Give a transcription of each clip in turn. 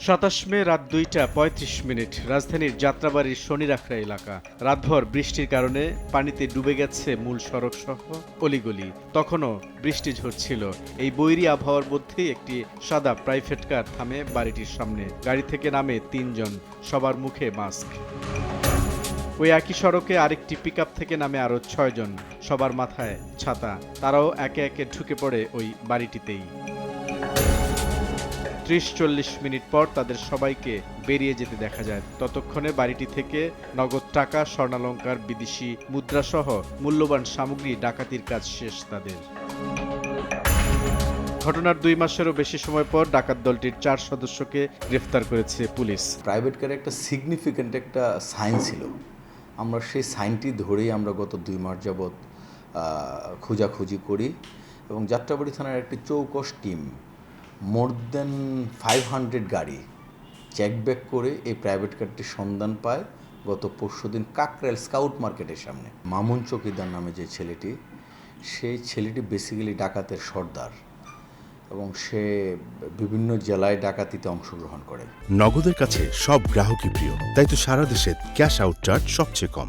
সাতাশ মে রাত দুইটা পঁয়ত্রিশ মিনিট রাজধানীর যাত্রাবাড়ির শনিরাখড়া এলাকা। রাতভর বৃষ্টির কারণে পানিতে ডুবে গেছে মূল সড়ক সহ অলিগলি। তখনও বৃষ্টি ঝরছিল। এই বৈরী আবহাওয়ার মধ্যেই একটি সাদা প্রাইভেট কার থামে বাড়িটির সামনে। গাড়ি থেকে নামে তিনজন। সবার মুখে মাস্ক। ওই একই সড়কে আরেকটি পিকআপ থেকে নামে আরও ছয়জন। সবার মাথায় ছাতা। তারাও একে একে ঢুকে পড়ে ওই বাড়িটিতেই। ত্রিশ চল্লিশ মিনিট পর তাদের সবাইকে বেরিয়ে যেতে দেখা যায়। ততক্ষণে বাড়িটি থেকে নগদ টাকা, স্বর্ণালঙ্কার, বিদেশি মুদ্রাসহ মূল্যবান সামগ্রী ডাকাতির কাজ শেষ তাদের। ঘটনার দুই মাসেরও বেশি সময় পর ডাকাত দলটির চার সদস্যকে গ্রেফতার করেছে পুলিশ। প্রাইভেট কারে একটা সিগনিফিক্যান্ট একটা সাইন ছিল। আমরা সেই সাইনটি ধরেই আমরা গত দুই মাস যাবৎ খোঁজাখুঁজি করি এবং যাত্রাবাড়ি থানার একটি চৌকস team more than five hundred গাড়ি চেক ব্যাক করে এই প্রাইভেট কারটির সন্ধান পায় গত পরশু দিন কাকরেল স্কাউট মার্কেটের সামনে। মামুন চকিদার নামে যে ছেলেটি, সেই ছেলেটি বেসিক্যালি ডাকাতের সর্দার এবং সে বিভিন্ন জেলায় ডাকাতিতে অংশগ্রহণ করে। নগদের কাছে সব গ্রাহকই প্রিয়, তাই তো সারা দেশে ক্যাশ আউট চার্জ সবচেয়ে কম।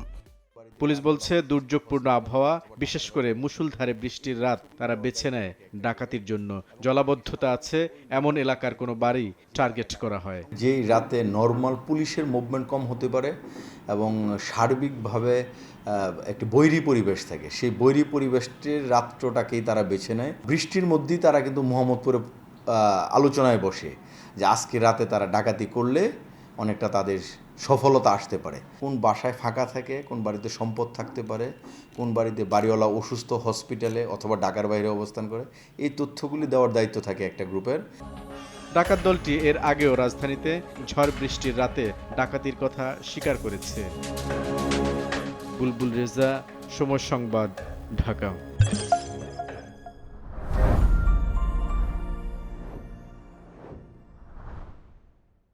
পুলিশ বলছে, দুর্যোগপূর্ণ আবহাওয়া, বিশেষ করে মুষলধারে বৃষ্টির রাত তারা বেছে নেয় ডাকাতির জন্য। জলাবদ্ধতা আছে, এমন এলাকার কোনো বাড়ি টার্গেট করা হয়। যেই রাতে নর্মাল পুলিশের মুভমেন্ট কম হতে পারে এবং সার্বিকভাবে একটি বৈরী পরিবেশ থাকে, সেই বৈরী পরিবেশটির রাত্রটাকেই তারা বেছে নেয়। বৃষ্টির মধ্যেই তারা কিন্তু মোহাম্মদপুরে আলোচনায় বসে যে আজকে রাতে তারা ডাকাতি করলে অনেকটা তাদের সফলতা আসতে পারে। কোন বাসায় ফাঁকা থাকে, কোন বাড়িতে সম্পদ থাকতে পারে, কোন বাড়িতে বাড়িওয়ালা অসুস্থ হসপিটালে অথবা ঢাকার বাইরে অবস্থান করে, এই তথ্যগুলি দেওয়ার দায়িত্ব থাকে একটা গ্রুপের ডাকাত দলটি এর আগেও রাজধানীতে ঝড় বৃষ্টির রাতে ডাকাতির কথা স্বীকার করেছে। বুলবুল রেজা, সময় সংবাদ, ঢাকা।